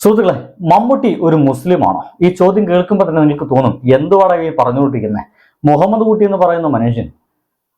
സുഹൃത്തുക്കളെ മമ്മൂട്ടി ഒരു മുസ്ലിമാണോ? ഈ ചോദ്യം കേൾക്കുമ്പോൾ തന്നെ നിങ്ങൾക്ക് തോന്നും എന്തുവാടാ ഈ പറഞ്ഞുകൊണ്ടിരിക്കുന്നത് മുഹമ്മദ് കുട്ടി എന്ന് പറയുന്ന മനുഷ്യൻ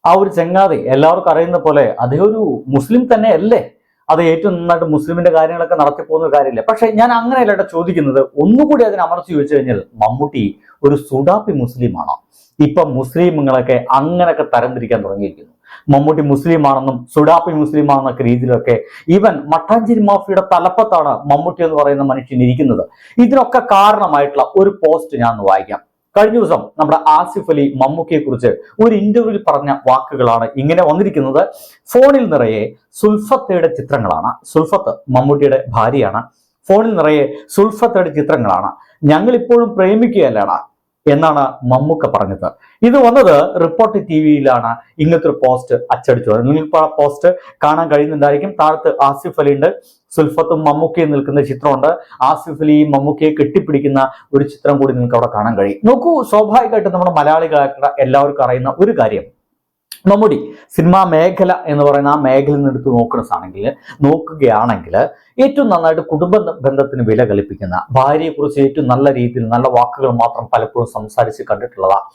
ആ ഒരു ചെങ്ങാതി എല്ലാവർക്കും അറിയുന്ന പോലെ അദ്ദേഹം ഒരു മുസ്ലിം തന്നെ അല്ലേ അത് ഏറ്റവും നന്നായിട്ട് മുസ്ലിമിന്റെ കാര്യങ്ങളൊക്കെ നടത്തി പോകുന്ന ഒരു കാര്യമില്ല? പക്ഷെ ഞാൻ അങ്ങനെയല്ല ചോദിക്കുന്നത്. ഒന്നുകൂടി അതിനെ അമർത്തി ചോദിച്ചു കഴിഞ്ഞാൽ മമ്മൂട്ടി ഒരു സുഡാപ്പി മുസ്ലിമാണോ? ഇപ്പൊ മുസ്ലിമുകളൊക്കെ അങ്ങനെയൊക്കെ തരംതിരിക്കാൻ തുടങ്ങിയിരിക്കുന്നു. മമ്മൂട്ടി മുസ്ലിമാണെന്നും സുഡാപ്പി മുസ്ലിമാണെന്നൊക്കെ രീതിയിലൊക്കെ ഈവൻ മട്ടാഞ്ചേരി മാഫിയുടെ തലപ്പത്താണ് മമ്മൂട്ടി എന്ന് പറയുന്ന മനുഷ്യൻ ഇരിക്കുന്നത്. ഇതിനൊക്കെ കാരണമായിട്ടുള്ള ഒരു പോസ്റ്റ് ഞാൻ വായിക്കാം. കഴിഞ്ഞ ദിവസം നമ്മുടെ ആസിഫ് അലി മമ്മൂക്കിയെ കുറിച്ച് ഒരു ഇന്റർവ്യൂവിൽ പറഞ്ഞ വാക്കുകളാണ് ഇങ്ങനെ വന്നിരിക്കുന്നത്. ഫോണിൽ നിറയെ സുൽഫത്തയുടെ ചിത്രങ്ങളാണ്. സുൽഫത്ത് മമ്മൂട്ടിയുടെ ഭാര്യയാണ്. ഫോണിൽ നിറയെ സുൽഫത്തയുടെ ചിത്രങ്ങളാണ്. ഞങ്ങൾ ഇപ്പോഴും പ്രേമിക്കുകയല്ലാണ്? എന്നാണ് മമ്മൂക്ക പറഞ്ഞത്. ഇത് വന്നത് റിപ്പോർട്ട് ടി വിയിലാണ്. ഇങ്ങനത്തെ ഒരു പോസ്റ്റ് അച്ചടിച്ചു. നിങ്ങൾക്ക് ആ പോസ്റ്റ് കാണാൻ കഴിയുന്നുണ്ടായിരിക്കും താഴത്ത് ആസിഫ് അലി ഉണ്ട്. സുൽഫത്തും മമ്മൂക്കയും നിൽക്കുന്ന ചിത്രമുണ്ട്. ആസിഫ് അലിയും മമ്മൂക്കയെ കെട്ടിപ്പിടിക്കുന്ന ഒരു ചിത്രം കൂടി നിങ്ങൾക്ക് അവിടെ കാണാൻ കഴിയും. നോക്കൂ സ്വാഭാവികമായിട്ടും നമ്മുടെ മലയാളികളായിട്ടുള്ള എല്ലാവർക്കും അറിയുന്ന ഒരു കാര്യം. മമ്മൂടി സിനിമാ മേഖല എന്ന് പറയുന്ന ആ മേഖല നിന്ന് എടുത്ത് നോക്കണസാണെങ്കിൽ നോക്കുകയാണെങ്കിൽ ഏറ്റവും നന്നായിട്ട് കുടുംബ ബന്ധത്തിന് വില കൽപ്പിക്കുന്ന ഭാര്യയെക്കുറിച്ച് ഏറ്റവും നല്ല രീതിയിൽ നല്ല വാക്കുകൾ മാത്രം പലപ്പോഴും സംസാരിച്ച് കണ്ടിട്ടുള്ളതാണ്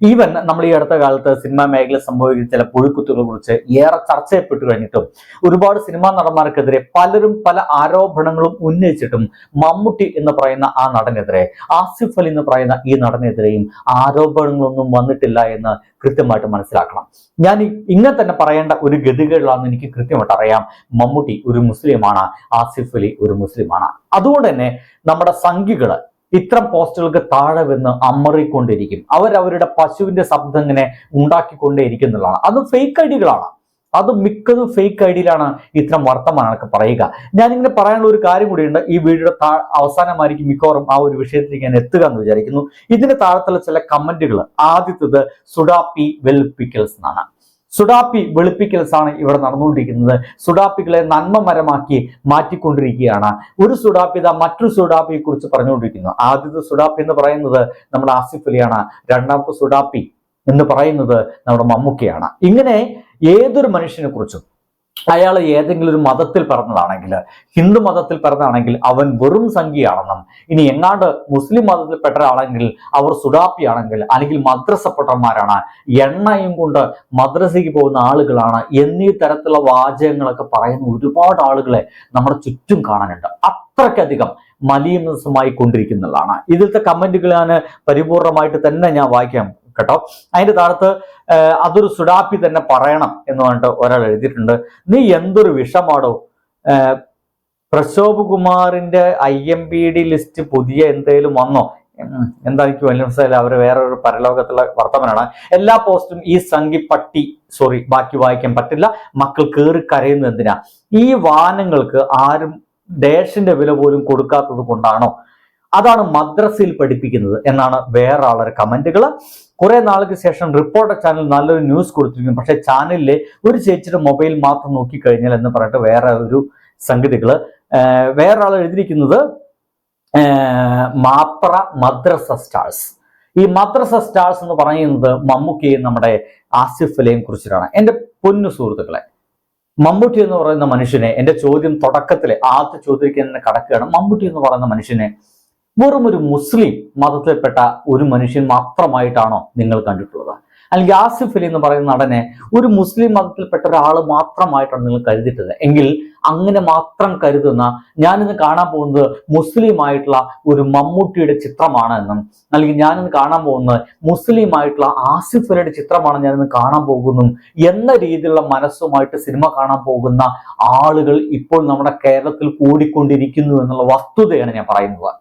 ഈവൻ നമ്മൾ ഈ അടുത്ത കാലത്ത് സിനിമാ മേഖല സംഭവിക്കുന്ന ചില പുഴുക്കുത്തുകളെ കുറിച്ച് ഏറെ ചർച്ച ചെയ്യപ്പെട്ടു കഴിഞ്ഞിട്ടും ഒരുപാട് സിനിമാ നടന്മാർക്കെതിരെ പലരും പല ആരോപണങ്ങളും ഉന്നയിച്ചിട്ടും മമ്മൂട്ടി എന്ന് പറയുന്ന ആ നടനെതിരെ ആസിഫ് അലി എന്ന് പറയുന്ന ഈ നടനെതിരെയും ആരോപണങ്ങളൊന്നും വന്നിട്ടില്ല എന്ന് കൃത്യമായിട്ട് മനസ്സിലാക്കണം. ഞാൻ ഇങ്ങനെ തന്നെ പറയേണ്ട ഒരു ഗതികളിലാണെന്ന് എനിക്ക് കൃത്യമായിട്ട് അറിയാം. മമ്മൂട്ടി ഒരു മുസ്ലിമാണ് ആസിഫ് അലി ഒരു മുസ്ലിമാണ്. അതുകൊണ്ട് തന്നെ നമ്മുടെ സംഘികൾ ഇത്തരം പോസ്റ്റുകൾക്ക് താഴെ വന്ന് അമറിക്കൊണ്ടിരിക്കും. അവരവരുടെ പശുവിന്റെ ശബ്ദം ഇങ്ങനെ ഉണ്ടാക്കിക്കൊണ്ടേയിരിക്കുന്നുള്ളതാണ് അത് ഫേക്ക് ഐഡികളാണ്. അത് മിക്കതും ഫേക്ക് ഐഡിയിലാണ് ഇത്തരം വർത്തമാനമൊക്കെ പറയുക. ഞാനിങ്ങനെ പറയാനുള്ള ഒരു കാര്യം കൂടിയുണ്ട്. ഈ വീഡിയോയുടെ താ അവസാനമായിരിക്കും മിക്കവാറും ആ ഒരു വിഷയത്തിലേക്ക് ഞാൻ എത്തുക എന്ന് വിചാരിക്കുന്നു. ഇതിന്റെ താഴത്തുള്ള ചില കമന്റുകൾ ആദ്യത്തത് സുഡാപ്പി വെളുപ്പിക്കൽസ് എന്നാണ്. സുഡാപ്പി വെളുപ്പിക്കൽസ് ആണ് ഇവിടെ നടന്നുകൊണ്ടിരിക്കുന്നത്. സുഡാപ്പികളെ നന്മമരമാക്കി മാറ്റിക്കൊണ്ടിരിക്കുകയാണ്. ഒരു സുഡാപ്പിത മറ്റൊരു സുഡാപ്പിയെ കുറിച്ച് പറഞ്ഞുകൊണ്ടിരിക്കുന്നു. ആദ്യത്തെ സുഡാപ്പി എന്ന് പറയുന്നത് നമ്മുടെ ആസിഫ് അലിയാണ്. രണ്ടാമത്തെ സുഡാപ്പി എന്ന് പറയുന്നത് നമ്മുടെ മമ്മൂക്കയാണ്. ഇങ്ങനെ ഏതൊരു മനുഷ്യനെ കുറിച്ചും അയാൾ ഏതെങ്കിലും ഒരു മതത്തിൽ പിറന്നതാണെങ്കിൽ ഹിന്ദു മതത്തിൽ പിറന്നതാണെങ്കിൽ അവൻ വെറും സംഖ്യയാണെന്നും ഇനി എങ്ങാണ്ട് മുസ്ലിം മതത്തിൽപ്പെട്ട ഒരാളെങ്കിൽ അവർ സുഡാപ്പിയാണെങ്കിൽ അല്ലെങ്കിൽ മദ്രസപ്പെട്ടന്മാരാണ് എണ്ണയും കൊണ്ട് മദ്രസയ്ക്ക് പോകുന്ന ആളുകളാണ് എന്നീ തരത്തിലുള്ള വാചകങ്ങളൊക്കെ പറയുന്ന ഒരുപാട് ആളുകളെ നമ്മുടെ ചുറ്റും കാണാനുണ്ട്. അത്രയ്ക്കധികം മലീമസമായി കൊണ്ടിരിക്കുന്നതാണ്. ഇതിലത്തെ കമന്റുകൾ ഞാൻ പരിപൂർണമായിട്ട് തന്നെ ഞാൻ വായിക്കാം. കേട്ടോ. അതിന്റെ താഴത്ത് അതൊരു സുഡാപ്പി തന്നെ പറയണം എന്ന് പറഞ്ഞിട്ട് ഒരാൾ എഴുതിയിട്ടുണ്ട്. നീ എന്തൊരു വിഷമാടോ? പ്രശോഭ് കുമാറിന്റെ I M P D list പുതിയ എന്തേലും വന്നോ? എന്താ എനിക്ക് വലിയ മനസ്സിലായില്ല അവർ വേറെ ഒരു പരലോകത്തുള്ള വർത്തമാനാണ്. എല്ലാ പോസ്റ്റും ഈ സംഖി പട്ടി സോറി ബാക്കി വായിക്കാൻ പറ്റില്ല. മക്കൾ കയറി കരയുന്നത് എന്തിനാ? ഈ വാനങ്ങൾക്ക് ആരും ഡേഷിന്റെ വില പോലും കൊടുക്കാത്തത് കൊണ്ടാണോ? അതാണ് മദ്രസയിൽ പഠിപ്പിക്കുന്നത് എന്നാണ് വേറെ ആളുടെ കമന്റുകൾ കുറെ നാൾക്ക് ശേഷം റിപ്പോർട്ടർ ചാനൽ നല്ലൊരു ന്യൂസ് കൊടുത്തിരിക്കും പക്ഷെ ചാനലിലെ ഒരു ചേച്ചിയുടെ മൊബൈൽ മാത്രം നോക്കിക്കഴിഞ്ഞാൽ എന്ന് പറഞ്ഞിട്ട് വേറെ ഒരു സംഗതികൾ. ആഹ് വേറെ ആൾ എഴുതിയിരിക്കുന്നത് മാത്ര മദ്രസ സ്റ്റാർസ്. ഈ മദ്രസ സ്റ്റാർസ് എന്ന് പറയുന്നത് മമ്മൂക്കിയെയും നമ്മുടെ ആസിഫ് അലിയെയും കുറിച്ചിട്ടാണ്. എന്റെ പൊന്നു സുഹൃത്തുക്കളെ മമ്മൂട്ടി എന്ന് പറയുന്ന മനുഷ്യനെ എന്റെ ചോദ്യം തുടക്കത്തിലെ ആദ്യത്തെ ചോദ്യത്തിലേക്ക് തന്നെ കടക്കുകയാണ് മമ്മൂട്ടി എന്ന് പറയുന്ന മനുഷ്യനെ വെറും ഒരു മുസ്ലിം മതത്തിൽപ്പെട്ട ഒരു മനുഷ്യൻ മാത്രമായിട്ടാണോ നിങ്ങൾ കണ്ടിട്ടുള്ളത്? അല്ലെങ്കിൽ ആസിഫ് അലി എന്ന് പറയുന്ന നടനെ ഒരു മുസ്ലിം മതത്തിൽപ്പെട്ട ഒരാൾ മാത്രമായിട്ടാണ് നിങ്ങൾ കരുതിയിട്ടത് എങ്കിൽ അങ്ങനെ മാത്രം കരുതുന്ന ഞാനിന്ന് കാണാൻ പോകുന്നത് മുസ്ലിം ആയിട്ടുള്ള ഒരു മമ്മൂട്ടിയുടെ ചിത്രമാണ് എന്നും അല്ലെങ്കിൽ ഞാനിന്ന് കാണാൻ പോകുന്നത് മുസ്ലിം ആയിട്ടുള്ള ആസിഫ് അലിയുടെ ചിത്രമാണ് ഞാനിന്ന് കാണാൻ പോകുന്നു എന്ന രീതിയിലുള്ള മനസ്സുമായിട്ട് സിനിമ കാണാൻ പോകുന്ന ആളുകൾ ഇപ്പോൾ നമ്മുടെ കേരളത്തിൽ കൂടിക്കൊണ്ടിരിക്കുന്നു എന്നുള്ള വസ്തുതയാണ് ഞാൻ പറയുന്നത്.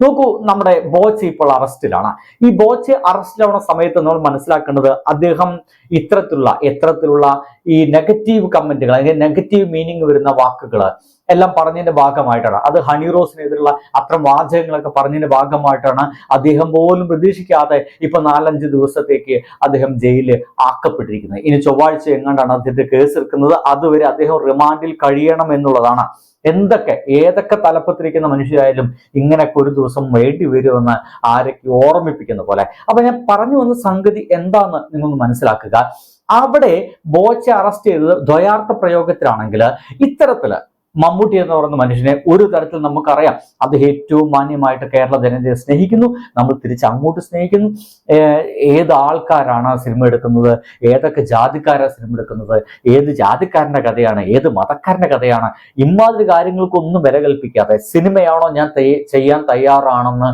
നോക്കൂ നമ്മുടെ ബോച്ച് ഇപ്പോൾ അറസ്റ്റിലാണ്. ഈ ബോച്ച് അറസ്റ്റിലാവുന്ന സമയത്ത് നമ്മൾ മനസ്സിലാക്കേണ്ടത് അദ്ദേഹം ഇത്തരത്തിലുള്ള എത്തരത്തിലുള്ള ഈ നെഗറ്റീവ് കമന്റുകൾ അല്ലെങ്കിൽ നെഗറ്റീവ് മീനിങ് വരുന്ന വാക്കുകൾ എല്ലാം പറഞ്ഞതിന്റെ ഭാഗമായിട്ടാണ്. അത് ഹണിറോസിനെതിരുള്ള അത്തരം വാചകങ്ങളൊക്കെ പറഞ്ഞതിന്റെ ഭാഗമായിട്ടാണ് അദ്ദേഹം പോലും പ്രതീക്ഷിക്കാതെ ഇപ്പൊ നാലഞ്ച് ദിവസത്തേക്ക് അദ്ദേഹം ജയിലിൽ ആക്കപ്പെട്ടിരിക്കുന്നത്. ഇനി ചൊവ്വാഴ്ച എങ്ങാണ്ടാണ് അദ്ദേഹത്തെ കേസ് എടുക്കുന്നത്? അതുവരെ അദ്ദേഹം റിമാൻഡിൽ കഴിയണം എന്നുള്ളതാണ്. എന്തൊക്കെ ഏതൊക്കെ തലപ്പത്തിരിക്കുന്ന മനുഷ്യരായാലും ഇങ്ങനെയൊക്കെ ഒരു ദിവസം വേണ്ടി വരുമെന്ന് ആരൊക്കെ ഓർമ്മിപ്പിക്കുന്ന പോലെ. അപ്പൊ ഞാൻ പറഞ്ഞു വന്ന സംഗതി എന്താന്ന് നിങ്ങളൊന്ന് മനസ്സിലാക്കുക. അവിടെ ബോച്ചെ അറസ്റ്റ് ചെയ്തത് ദ്വയാർത്ഥ പ്രയോഗത്തിലാണെങ്കിൽ ഇത്തരത്തിൽ മമ്മൂട്ടി എന്ന് പറയുന്ന മനുഷ്യനെ ഒരു തരത്തിൽ നമുക്കറിയാം. അദ്ദേഹം ഏറ്റവും മാന്യമായിട്ട് കേരള ജനതയെ സ്നേഹിക്കുന്നു. നമ്മൾ തിരിച്ച് അങ്ങോട്ട് സ്നേഹിക്കുന്നു ഏത് ആൾക്കാരാണ് സിനിമ എടുക്കുന്നത്? ഏതൊക്കെ ജാതിക്കാരാണ് സിനിമ എടുക്കുന്നത്? ഏത് ജാതിക്കാരന്റെ കഥയാണ്? ഏത് മതക്കാരന്റെ കഥയാണ്? ഇമാതിരി കാര്യങ്ങൾക്കൊന്നും വില കൽപ്പിക്കാതെ സിനിമയാണോ ഞാൻ ചെയ്യാൻ തയ്യാറാണെന്ന്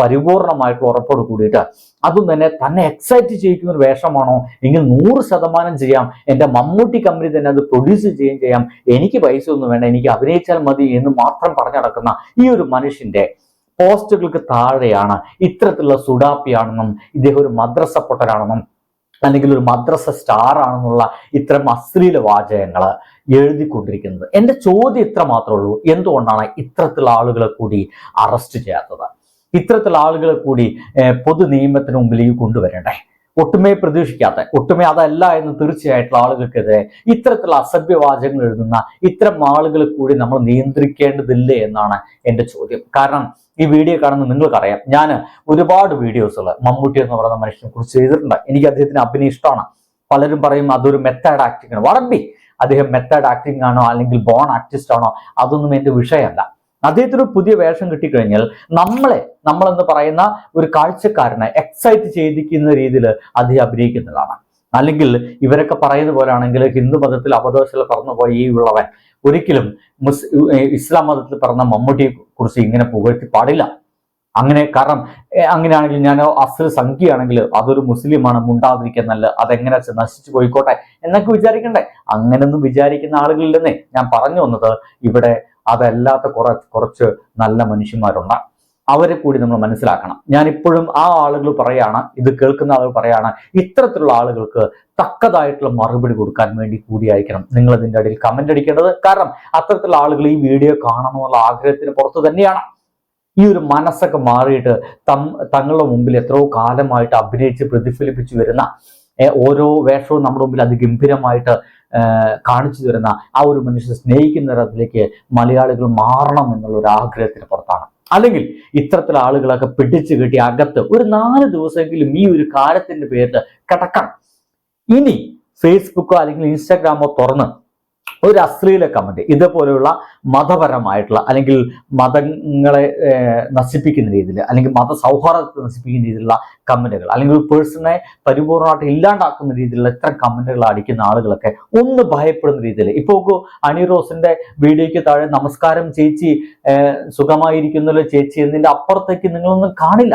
പരിപൂർണമായിട്ട് ഉറപ്പോട് കൂടിയിട്ട് അതും തന്നെ തന്നെ എക്സൈറ്റ് ചെയ്യിക്കുന്ന ഒരു വേഷമാണോ? എങ്കിൽ നൂറ് ശതമാനം ചെയ്യാം. എന്റെ മമ്മൂട്ടി കമ്പനി തന്നെ അത് പ്രൊഡ്യൂസ് ചെയ്യുകയും ചെയ്യാം. എനിക്ക് പൈസ ഒന്നും വേണ്ട. എനിക്ക് അഭിനയിച്ചാൽ മതി എന്ന് മാത്രം പറഞ്ഞു നടക്കുന്ന ഈ ഒരു മനുഷ്യന്റെ പോസ്റ്റുകൾക്ക് താഴെയാണ് ഇത്തരത്തിലുള്ള സുഡാപ്പിയാണെന്നും ഇദ്ദേഹം ഒരു മദ്രസ പൊട്ടനാണെന്നും അല്ലെങ്കിൽ ഒരു മദ്രസ സ്റ്റാർ ആണെന്നുള്ള ഇത്തരം അശ്ലീല വാചകങ്ങൾ എഴുതിക്കൊണ്ടിരിക്കുന്നത്. എന്റെ ചോദ്യം ഇത്ര മാത്രമേ ഉള്ളൂ. എന്തുകൊണ്ടാണ് ഇത്തരത്തിലുള്ള ആളുകളെ കൂടി അറസ്റ്റ് ചെയ്യാത്തത്? ഇത്തരത്തിലുള്ള ആളുകളെ കൂടി പൊതു നിയമത്തിന് മുമ്പിലേക്ക് കൊണ്ടുവരണ്ടേ? ഒട്ടുമേ പ്രതീക്ഷിക്കാത്ത ഒട്ടുമേ അതല്ല എന്ന് തീർച്ചയായിട്ടുള്ള ആളുകൾക്കെതിരെ ഇത്തരത്തിലുള്ള അസഭ്യവാചകങ്ങൾ എഴുതുന്ന ഇത്തരം ആളുകളെ കൂടി നമ്മൾ നിയന്ത്രിക്കേണ്ടതില്ലേ എന്നാണ് എന്റെ ചോദ്യം. കാരണം ഈ വീഡിയോ കാണുന്ന നിങ്ങൾക്കറിയാം ഞാൻ ഒരുപാട് വീഡിയോസുകൾ മമ്മൂട്ടി എന്ന് പറയുന്ന മനുഷ്യനെ കുറിച്ച് ചെയ്തിട്ടുണ്ട് എനിക്ക് അദ്ദേഹത്തിന് അഭിനയം ഇഷ്ടമാണ്. പലരും പറയും അതൊരു മെത്തേഡ് ആക്ടിംഗ് ആണ്. വളർത്തി അദ്ദേഹം മെത്തേഡ് ആക്ടിംഗ് ആണോ അല്ലെങ്കിൽ ബോൺ ആർട്ടിസ്റ്റ് ആണോ? അതൊന്നും എന്റെ വിഷയമല്ല. അദ്ദേഹത്തിന് പുതിയ വേഷം കിട്ടിക്കഴിഞ്ഞാൽ നമ്മളെ നമ്മളെന്ന് പറയുന്ന ഒരു കാഴ്ചക്കാരനെ എക്സൈറ്റ് ചെയ്തിരിക്കുന്ന രീതിയിൽ അദ്ദേഹം അഭിനയിക്കുന്നതാണ്. അല്ലെങ്കിൽ ഇവരൊക്കെ പറയുന്ന പോലാണെങ്കിൽ ഹിന്ദു മതത്തിൽ അപദോഷത്തിൽ പറന്നുപോയി ഈ ഉള്ളവൻ ഒരിക്കലും മുസ് ഇസ്ലാം മതത്തിൽ പറഞ്ഞ മമ്മൂട്ടിയെ കുറിച്ച് ഇങ്ങനെ പുകഴ്ത്തി പാടില്ല. അങ്ങനെ കാരണം അങ്ങനെയാണെങ്കിൽ ഞാൻ അസൽ സംഖ്യയാണെങ്കിൽ അതൊരു മുസ്ലിമാണ് മുണ്ടാതിരിക്കാൻ നല്ല അതെങ്ങനെ നശിച്ചു പോയിക്കോട്ടെ എന്നൊക്കെ വിചാരിക്കണ്ടേ? അങ്ങനെയൊന്നും വിചാരിക്കുന്ന ആളുകളില്ലെന്നേ ഞാൻ പറഞ്ഞു വന്നത്. ഇവിടെ അതല്ലാത്ത കുറെ കുറച്ച് നല്ല മനുഷ്യന്മാരുണ്ട് അവരെ കൂടി നമ്മൾ മനസ്സിലാക്കണം. ഞാൻ ഇപ്പോഴും ആ ആളുകൾ പറയാണ് ഇത് കേൾക്കുന്ന ആളുകൾ പറയാണ് ഇത്തരത്തിലുള്ള ആളുകൾക്ക് തക്കതായിട്ടുള്ള മറുപടി കൊടുക്കാൻ വേണ്ടി കൂടിയായിരിക്കണം. നിങ്ങൾ ഇതിന്റെ അടിയിൽ കമന്റ് അടിക്കേണ്ടത്. കാരണം അത്തരത്തിലുള്ള ആളുകൾ ഈ വീഡിയോ കാണണമെന്നുള്ള ആഗ്രഹത്തിന് പുറത്ത് തന്നെയാണ്. ഈ ഒരു മനസ്സൊക്കെ മാറിയിട്ട് തം തങ്ങളുടെ മുമ്പിൽ എത്രയോ കാലമായിട്ട് അഭിനയിച്ച് പ്രതിഫലിപ്പിച്ചു വരുന്ന ഓരോ വേഷവും നമ്മുടെ മുമ്പിൽ അതിഗംഭീരമായിട്ട് കാണിച്ചു തരുന്ന ആ ഒരു മനുഷ്യനെ സ്നേഹിക്കുന്ന തരത്തിലേക്ക് മലയാളികൾ മാറണം എന്നുള്ള ഒരു ആഗ്രഹത്തിന് പുറത്താണ്. അല്ലെങ്കിൽ ഇത്തരത്തിലുള്ള ആളുകളൊക്കെ പിടിച്ചു കെട്ടി അകത്ത് ഒരു നാല് ദിവസമെങ്കിലും ഈ ഒരു കാര്യത്തിന്റെ പേരിൽ കിടക്കണം. ഇനി ഫേസ്ബുക്കോ അല്ലെങ്കിൽ ഇൻസ്റ്റാഗ്രാമോ തുറന്ന് ഒരു അശ്ലീല കമന്റ് ഇതേപോലെയുള്ള മതപരമായിട്ടുള്ള അല്ലെങ്കിൽ മതങ്ങളെ നശിപ്പിക്കുന്ന രീതിയിൽ അല്ലെങ്കിൽ മത സൗഹാർദ്ദത്തെ നശിപ്പിക്കുന്ന രീതിയിലുള്ള കമന്റുകൾ അല്ലെങ്കിൽ ഒരു പേഴ്സണെ പരിപൂർണമായിട്ട് ഇല്ലാണ്ടാക്കുന്ന രീതിയിലുള്ള ഇത്തരം കമന്റുകൾ അടിക്കുന്ന ആളുകളൊക്കെ ഒന്ന് ഭയപ്പെടുന്ന രീതിയിൽ. ഇപ്പോൾ നോക്കൂ അണി റോസിന്റെ വീഡിയോയ്ക്ക് താഴെ നമസ്കാരം ചേച്ചി സുഖമായിരിക്കുന്നല്ലോ ചേച്ചി എന്നതിന്റെ അപ്പുറത്തേക്ക് നിങ്ങളൊന്നും കാണില്ല.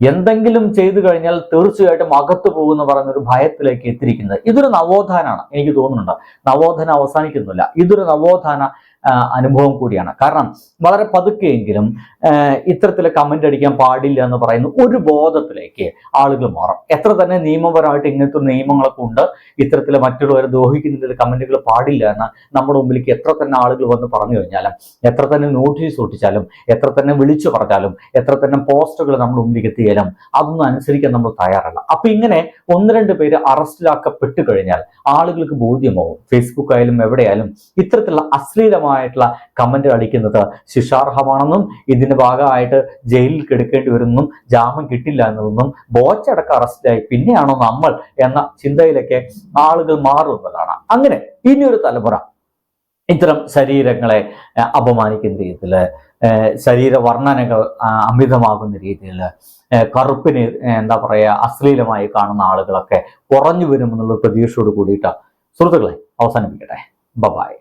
എന്തെങ്കിലും ചെയ്തു കഴിഞ്ഞാൽ തീർച്ചയായിട്ടും അകത്തു പോകുന്ന പറഞ്ഞൊരു ഭയത്തിലേക്ക് എത്തിയിരിക്കുന്നത്. ഇതൊരു നവോത്ഥാനാണ്. എനിക്ക് തോന്നുന്നുണ്ട്. നവോത്ഥാനം അവസാനിക്കുന്നില്ല. ഇതൊരു നവോത്ഥാന അനുഭവം കൂടിയാണ്. കാരണം വളരെ പതുക്കെയെങ്കിലും ഇത്തരത്തിൽ കമന്റ് അടിക്കാൻ പാടില്ല എന്ന് പറയുന്ന ഒരു ബോധത്തിലേക്ക് ആളുകൾ മാറും. എത്ര തന്നെ നിയമപരമായിട്ട് ഇങ്ങനത്തെ നിയമങ്ങളൊക്കെ ഉണ്ട് ഇത്തരത്തിൽ മറ്റുള്ളവരെ ദോഹിക്കുന്നതിൽ കമന്റുകൾ പാടില്ല എന്ന് നമ്മുടെ മുമ്പിലേക്ക് എത്ര തന്നെ ആളുകൾ വന്ന് പറഞ്ഞു കഴിഞ്ഞാലും എത്ര തന്നെ നോട്ടീസ് ഒട്ടിച്ചാലും എത്ര തന്നെ വിളിച്ചു പറഞ്ഞാലും എത്ര തന്നെ പോസ്റ്റുകൾ നമ്മുടെ മുമ്പിലേക്ക് എത്തിയാലും അതൊന്നും അനുസരിക്കാൻ നമ്മൾ തയ്യാറല്ല. അപ്പൊ ഇങ്ങനെ ഒന്ന് രണ്ട് പേര് അറസ്റ്റിലാക്കപ്പെട്ട് കഴിഞ്ഞാൽ ആളുകൾക്ക് ബോധ്യമാവും. ഫേസ്ബുക്ക് ആയാലും എവിടെയായാലും ഇത്തരത്തിലുള്ള അശ്ലീലമായിട്ടുള്ള കമന്റ് അടിക്കുന്നത് ശിക്ഷാർഹമാണെന്നും ഇതിന്റെ ഭാഗമായിട്ട് ജയിലിൽ കിടക്കേണ്ടി വരുമെന്നും ജാമ്യം കിട്ടില്ല എന്നതൊന്നും ബോച്ചടക്കം അറസ്റ്റിലായി പിന്നെയാണോ നമ്മൾ എന്ന ചിന്തയിലൊക്കെ ആളുകൾ മാറുന്നതാണ് അങ്ങനെ ഇനിയൊരു തലമുറ ഇത്തരം ശരീരങ്ങളെ അപമാനിക്കുന്ന രീതിയിൽ ശരീര വർണനകൾ അമിതമാകുന്ന രീതിയിൽ കറുപ്പിന് എന്താ പറയുക അശ്ലീലമായി കാണുന്ന ആളുകളൊക്കെ കുറഞ്ഞു വരുമെന്നുള്ള പ്രതീക്ഷയോട് കൂടിയിട്ട്. സുഹൃത്തുക്കളെ അവസാനിപ്പിക്കട്ടെ. ബബായ്